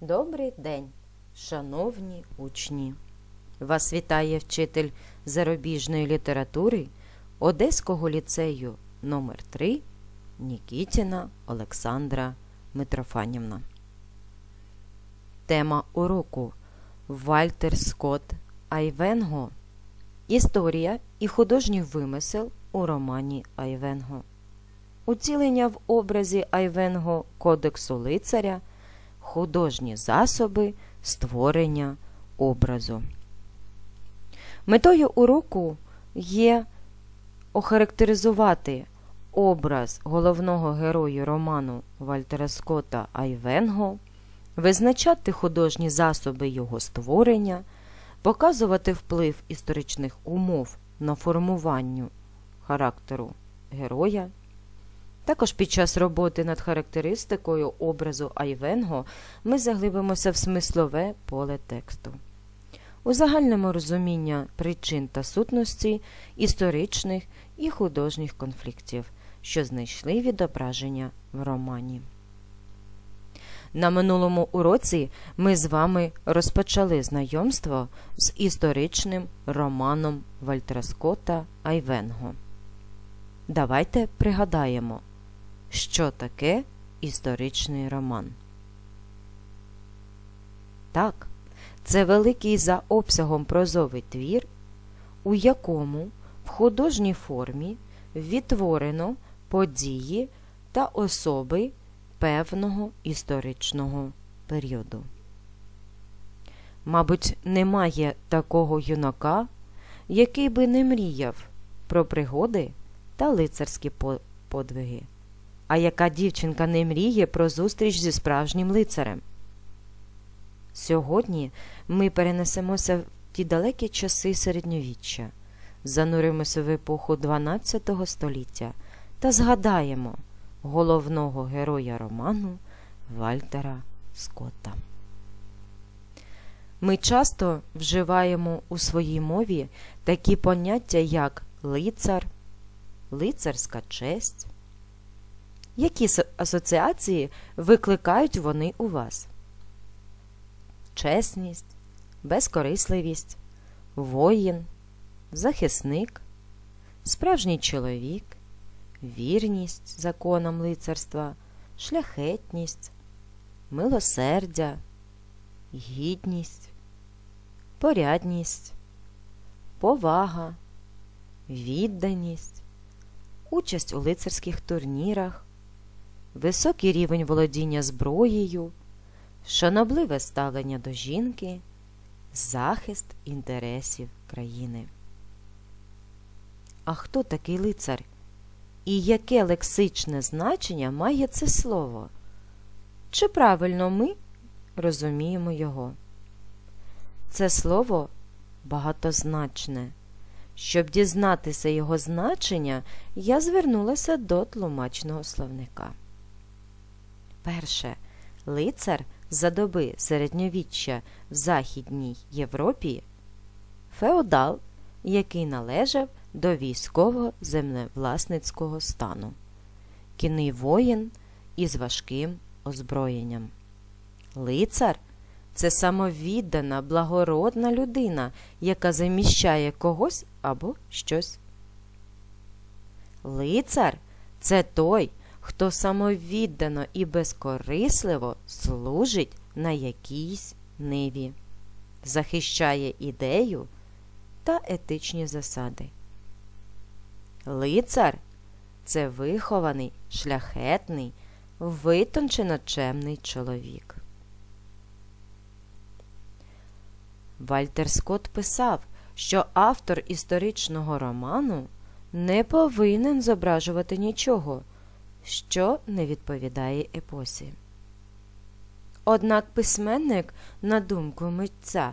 Добрий день, шановні учні! Вас вітає вчитель зарубіжної літератури Одеського ліцею номер 3 Нікітіна Олександра Митрофанівна. Тема уроку Вальтер Скотт Айвенго. Історія і художній вимисел у романі Айвенго. Уцілення в образі Айвенго Кодексу лицаря художні засоби створення образу. Метою уроку є охарактеризувати образ головного герою роману Вальтера Скотта Айвенго, визначати художні засоби його створення, показувати вплив історичних умов на формування характеру героя. Також під час роботи над характеристикою образу Айвенго ми заглибимося в смислове поле тексту. У загальному розуміння причин та сутності історичних і художніх конфліктів, що знайшли відображення в романі. На минулому уроці ми з вами розпочали знайомство з історичним романом Вальтера Скотта Айвенго. Давайте пригадаємо, що таке історичний роман. Так, це великий за обсягом прозовий твір, у якому в художній формі відтворено події та особи певного історичного періоду. Мабуть, немає такого юнака, який би не мріяв про пригоди та лицарські подвиги. А яка дівчинка не мріє про зустріч зі справжнім лицарем? Сьогодні ми перенесемося в ті далекі часи середньовіччя, зануримося в епоху 12 століття та згадаємо головного героя роману Вальтера Скотта. Ми часто вживаємо у своїй мові такі поняття, як лицар, лицарська честь. Які асоціації викликають вони у вас? Чесність, безкорисливість, воїн, захисник, справжній чоловік, вірність законам лицарства, шляхетність, милосердя, гідність, порядність, повага, відданість, участь у лицарських турнірах високий рівень володіння зброєю, шанобливе ставлення до жінки, захист інтересів країни. А хто такий лицар? І яке лексичне значення має це слово? Чи правильно ми розуміємо його? Це слово багатозначне. Щоб дізнатися його значення, я звернулася до тлумачного словника. Перше. Лицар за доби середньовіччя в Західній Європі феодал, який належав до військового землевласницького стану, кінний воїн із важким озброєнням. Лицар це самовіддана, благородна людина, яка заміщає когось або щось. Лицар це той, хто самовіддано і безкорисливо служить на якійсь ниві, захищає ідею та етичні засади. Лицар це вихований, шляхетний, витончено чемний чоловік. Вальтер Скотт писав, що автор історичного роману не повинен зображувати нічого що не відповідає епосі. Однак письменник, на думку митця,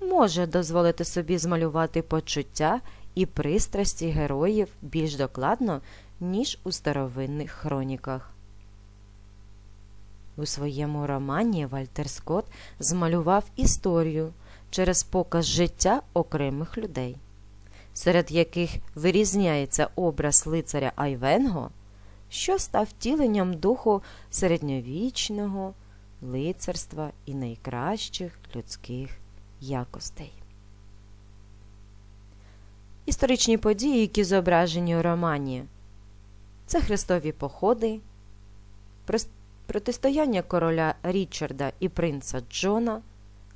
може дозволити собі змалювати почуття і пристрасті героїв більш докладно, ніж у старовинних хроніках. У своєму романі Вальтер Скотт змалював історію через показ життя окремих людей, серед яких вирізняється образ лицаря Айвенго що став втіленням духу середньовічного лицарства і найкращих людських якостей. Історичні події, які зображені у романі, це хрестові походи, протистояння короля Річарда і принца Джона,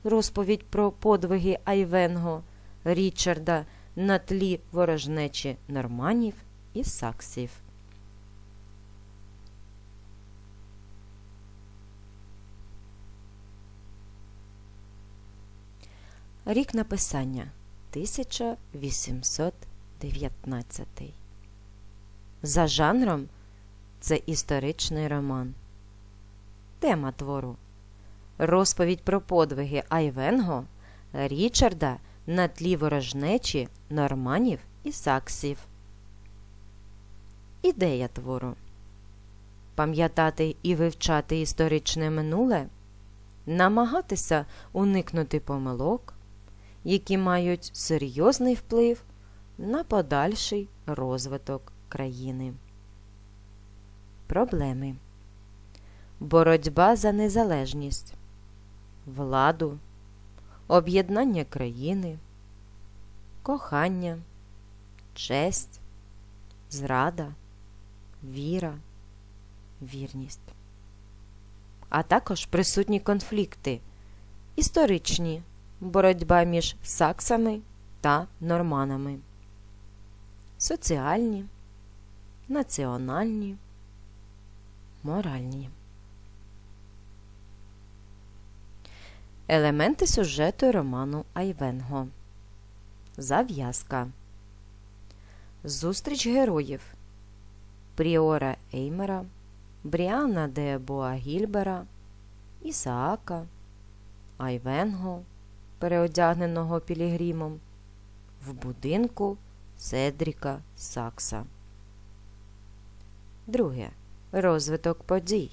розповідь про подвиги Айвенго Річарда на тлі ворожнечі норманів і саксів. Рік написання 1819. За жанром це історичний роман. Тема твору Розповідь про подвиги Айвенго Річарда на тлі ворожнечі норманів і саксів. Ідея твору Пам'ятати і вивчати історичне минуле, намагатися уникнути помилок, які мають серйозний вплив на подальший розвиток країни. Проблеми. Боротьба за незалежність, владу, об'єднання країни, кохання, честь, зрада, віра, вірність, а також присутні конфлікти, історичні боротьба між саксами та норманами, соціальні, національні, моральні. Елементи сюжету роману Айвенго. Зав'язка. Зустріч героїв Пріора Еймера, Бріана де Боагільбера, Ісаака, Айвенго, переодягненого Пілігримом, в будинку Седріка Сакса. Друге. Розвиток подій.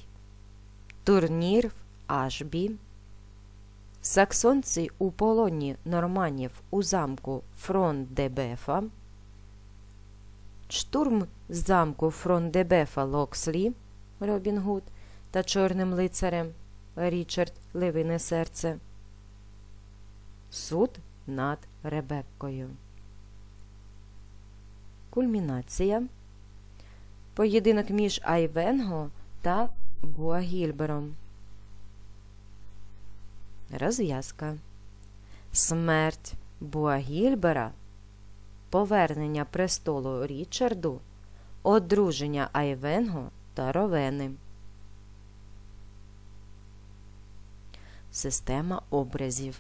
Турнір в Ашбі. Саксонці у полоні норманів у замку Фрон-де-Бефа, штурм замку Фрон-де-Бефа Локслі Робін Гуд та Чорним лицарем Річард Левине серце, суд над Ребеккою. Кульмінація Поєдинок між Айвенго та Буагільбером. Розв'язка. Смерть Буагільбера, повернення престолу Річарду, одруження Айвенго та Ровени. Система образів.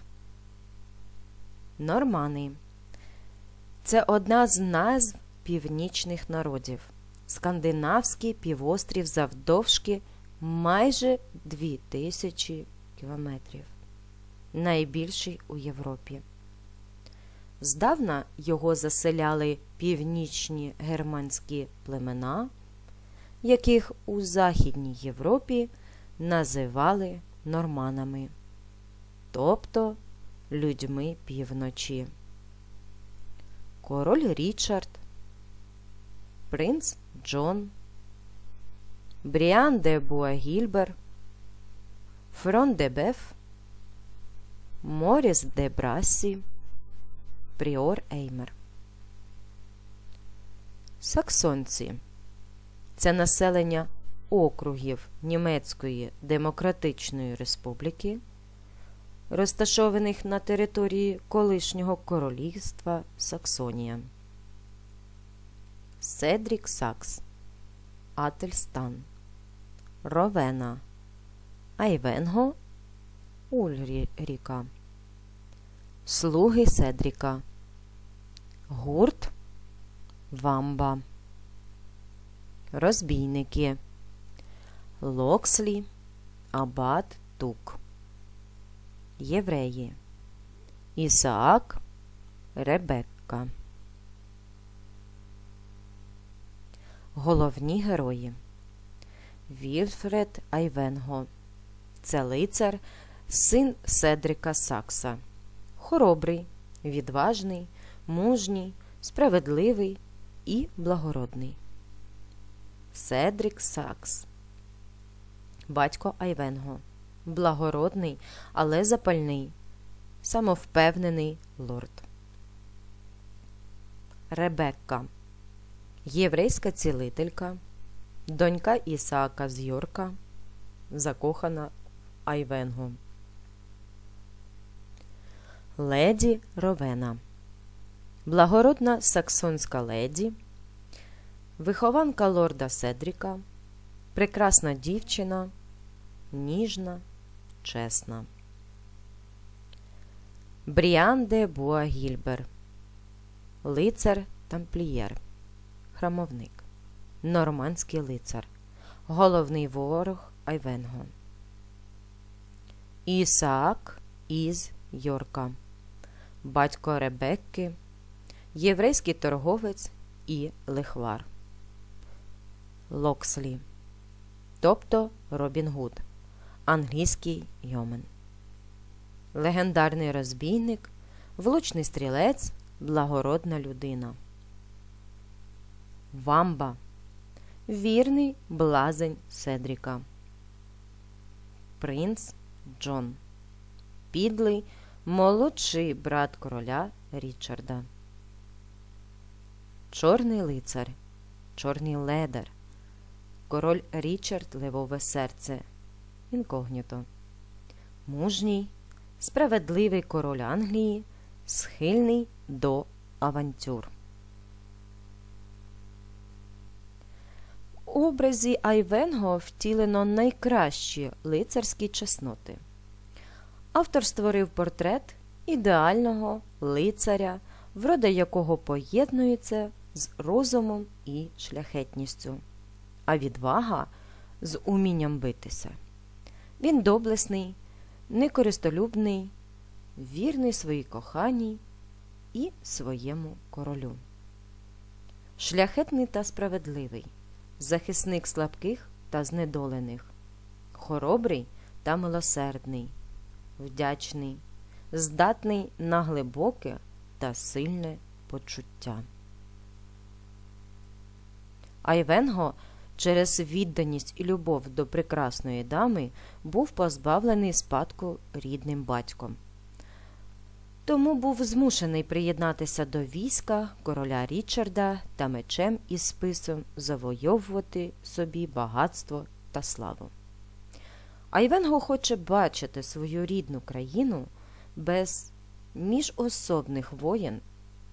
Нормани. Це одна з назв північних народів. Скандинавський півострів завдовжки майже 2000 кілометрів найбільший у Європі. Здавна його заселяли північні германські племена, яких у Західній Європі називали норманами, тобто людьми півночі. Король Річард, принц Джон, Бріан де Буагільбер, Фрон де Беф, Моріс де Брассі, Пріор Еймер. Саксонці це населення округів Німецької Демократичної Республіки, розташованих на території колишнього королівства Саксонія. Седрік Сакс, Ательстан, Ровена, Айвенго, Ульріка, Слуги Седріка, Гурт, Вамба, Розбійники, Локслі, Абат Тук, Євреї, Ісаак, Ребекка. Головні герої Вільфред Айвенго. Це лицар, син Седрика Сакса. Хоробрий, відважний, мужній, справедливий і благородний. Седрик Сакс. Батько Айвенго. Благородний, але запальний, самовпевнений лорд. Ребекка єврейська цілителька, донька Ісаака з Йорка, закохана Айвенго. Леді Ровена Благородна саксонська леді, вихованка лорда Седріка, прекрасна дівчина, ніжна, чесна. Бріан де Буагільбер, лицар тамплієр, храмовник, нормандський лицар, головний ворог Айвенго. Ісаак із Йорка, батько Ребекки, єврейський торговець і лихвар. Локслі, тобто Робін Гуд, англійський йомен. Легендарний розбійник, влучний стрілець, благородна людина. Вамба вірний блазень Седріка. Принц Джон. Підлий молодший брат короля Річарда. Чорний лицар, чорний ледар, король Річард Левове серце, інкогніто, мужній, справедливий король Англії, схильний до авантюр. У образі Айвенго втілено найкращі лицарські чесноти. Автор створив портрет ідеального лицаря, врода якого поєднується з розумом і шляхетністю, а відвага з умінням битися. Він доблесний, некористолюбний, вірний своїй коханій і своєму королю. Шляхетний та справедливий, захисник слабких та знедолених, хоробрий та милосердний, вдячний, здатний на глибоке та сильне почуття. Айвенго через відданість і любов до прекрасної дами був позбавлений спадку рідним батьком. Тому був змушений приєднатися до війська короля Річарда та мечем із списом завойовувати собі багатство та славу. Айвенго хоче бачити свою рідну країну без міжособних воєн,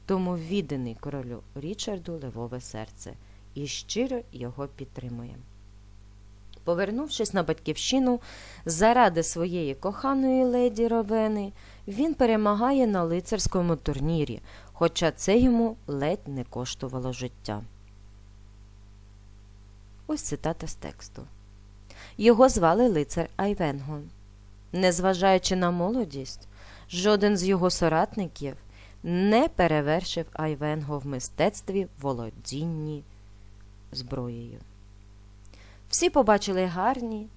тому відданий королю Річарду Левове серце і щиро його підтримує. Повернувшись на батьківщину, заради своєї коханої леді Ровени, він перемагає на лицарському турнірі, хоча це йому ледь не коштувало життя. Ось цитата з тексту. Його звали лицар Айвенго. Незважаючи на молодість, жоден з його соратників не перевершив Айвенго в мистецтві володінні зброєю. Всі побачили гарні,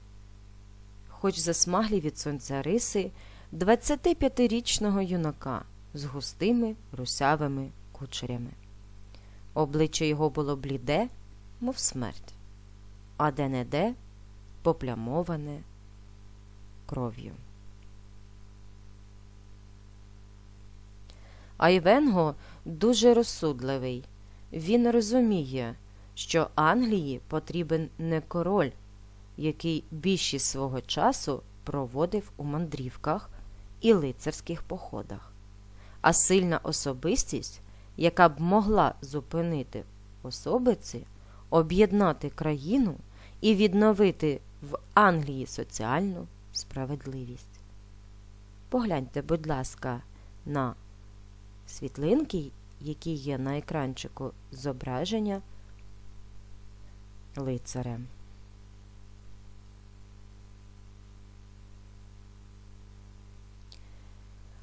хоч засмаглі від сонця риси, 25-річного юнака з густими русявими кучерями. Обличчя його було бліде, мов смерть, а де-не-де поплямоване кров'ю. Айвенго дуже розсудливий. Він розуміє, що Англії потрібен не король, який більшість свого часу проводив у мандрівках і лицарських походах, а сильна особистість, яка б могла зупинити особиці, об'єднати країну і відновити в Англії соціальну справедливість. Погляньте, будь ласка, на світлинки, які є на екранчику зображення лицарем.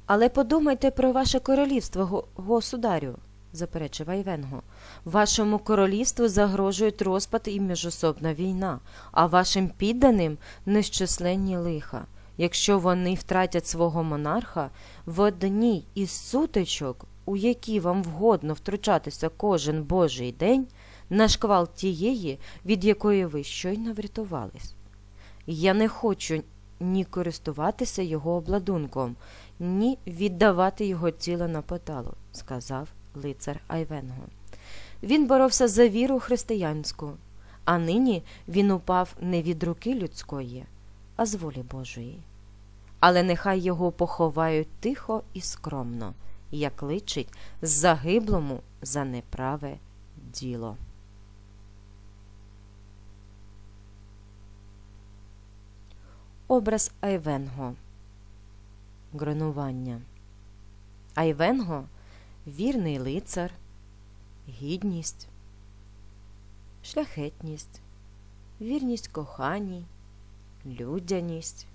Але подумайте про ваше королівство, государю, заперечив Айвенго. Вашому королівству загрожують розпад і міжособна війна, а вашим підданим нещисленні лиха. Якщо вони втратять свого монарха в одній із сутичок, у які вам вгодно втручатися кожен божий день, на шквал тієї, від якої ви щойно врятувались. Я не хочу ні користуватися його обладунком, ні віддавати його тіло на поталу, сказав лицар Айвенго. Він боровся за віру християнську, а нині він упав не від руки людської, а з волі Божої. Але нехай його поховають тихо і скромно, як личить загиблому за неправе діло. Образ Айвенго. Гронування Айвенго вірний лицар, гідність, шляхетність, вірність коханій, людяність,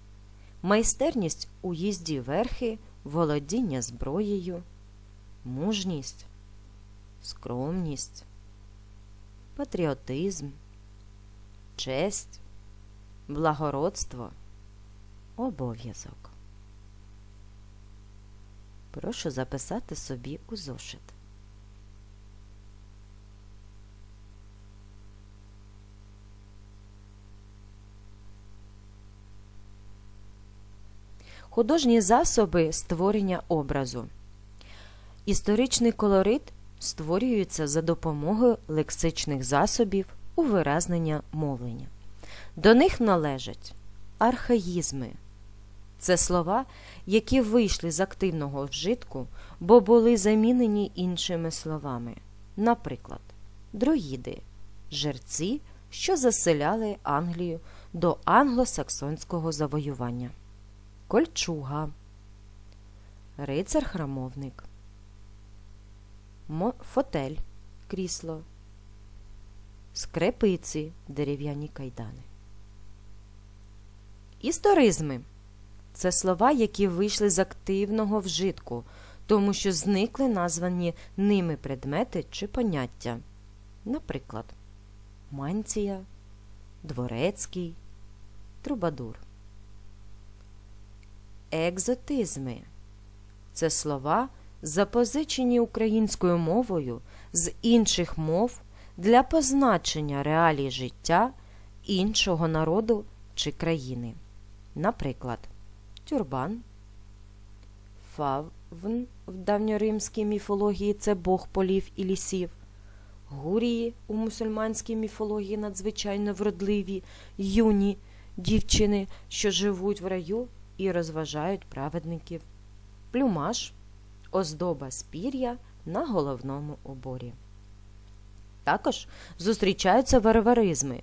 майстерність у їзді верхи, володіння зброєю, мужність, скромність, патріотизм, честь, благородство, обов'язок. Прошу записати собі у зошит. Художні засоби створення образу. Історичний колорит створюється за допомогою лексичних засобів у виразнення мовлення. До них належать архаїзми. Це слова, які вийшли з активного вжитку, бо були замінені іншими словами. Наприклад, друїди жерці, що заселяли Англію до англосаксонського завоювання, кольчуга, рицар-храмовник, фотель крісло, скрепиці дерев'яні кайдани. Історизми це слова, які вийшли з активного вжитку, тому що зникли названі ними предмети чи поняття. Наприклад, манція, дворецький, трубадур. Екзотизми це слова, запозичені українською мовою з інших мов для позначення реалій життя іншого народу чи країни. Наприклад, тюрбан, фавн в давньоримській міфології це бог полів і лісів, гурії у мусульманській міфології надзвичайно вродливі, юні дівчини, що живуть в раю і розважають праведників, плюмаж, оздоба з пір'я на головному уборі. Також зустрічаються варваризми.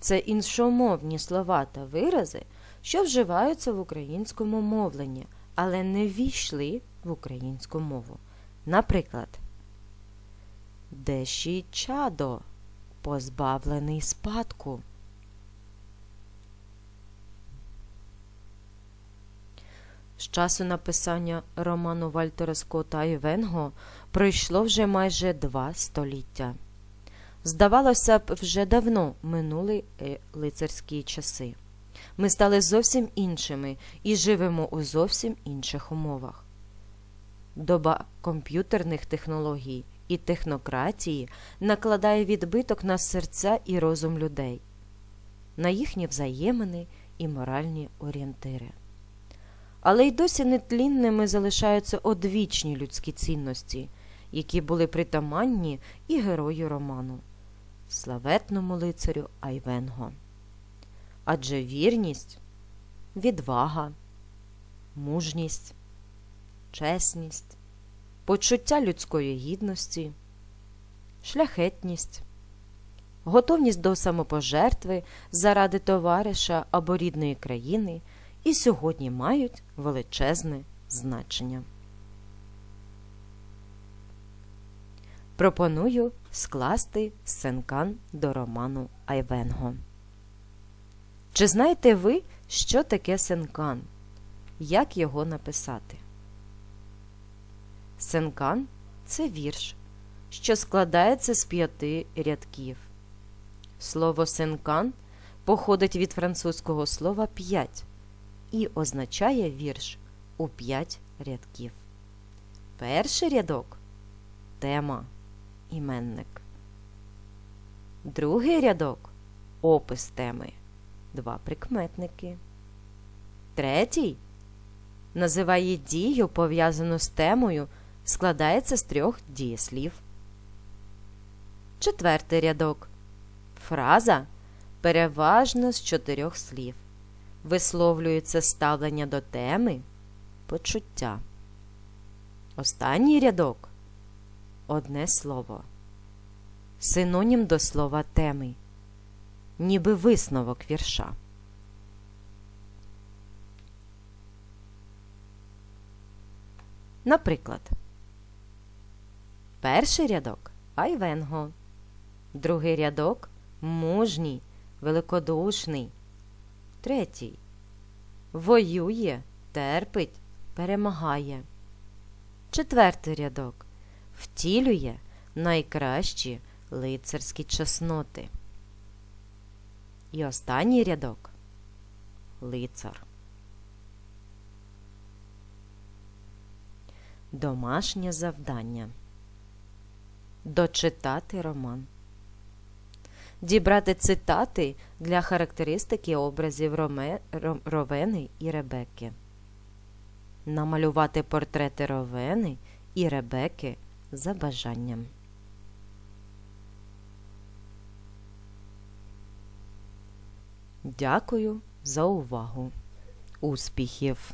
Це іншомовні слова та вирази, що вживаються в українському мовленні, але не ввійшли в українську мову. Наприклад, Дещий чадо, позбавлений спадку. З часу написання роману Вальтера Скотта і Венго пройшло вже майже два століття. Здавалося б, вже давно минули е, лицарські часи. Ми стали зовсім іншими і живемо у зовсім інших умовах. Доба комп'ютерних технологій і технократії накладає відбиток на серця і розум людей, на їхні взаємини і моральні орієнтири. Але й досі нетлінними залишаються одвічні людські цінності, які були притаманні і герою роману, славетному лицарю Айвенго. Адже вірність, відвага, мужність, чесність, почуття людської гідності, шляхетність, готовність до самопожертви заради товариша або рідної країни і сьогодні мають величезне значення. Пропоную скласти сценкан до роману Айвенго. Чи знаєте ви, що таке сенкан? Як його написати? Сенкан це вірш, що складається з п'яти рядків. Слово сенкан походить від французького слова п'ять і означає вірш у п'ять рядків. Перший рядок тема, іменник. Другий рядок опис теми, два прикметники. Третій називає дію, пов'язану з темою, складається з трьох дієслів. Четвертий рядок. Фраза переважно з чотирьох слів. Висловлюється ставлення до теми, почуття. Останній рядок одне слово. Синонім до слова теми, ніби висновок вірша. Наприклад, перший рядок Айвенго, другий рядок мужній, великодушний, третій воює, терпить, перемагає. Четвертий рядок втілює найкращі лицарські чесноти. І останній рядок лицар. Домашнє завдання. Дочитати роман. Дібрати цитати для характеристики образів Роме, Ро- Ровени і Ребекки. Намалювати портрети Ровени і Ребекки за бажанням. Дякую за увагу. Успіхів!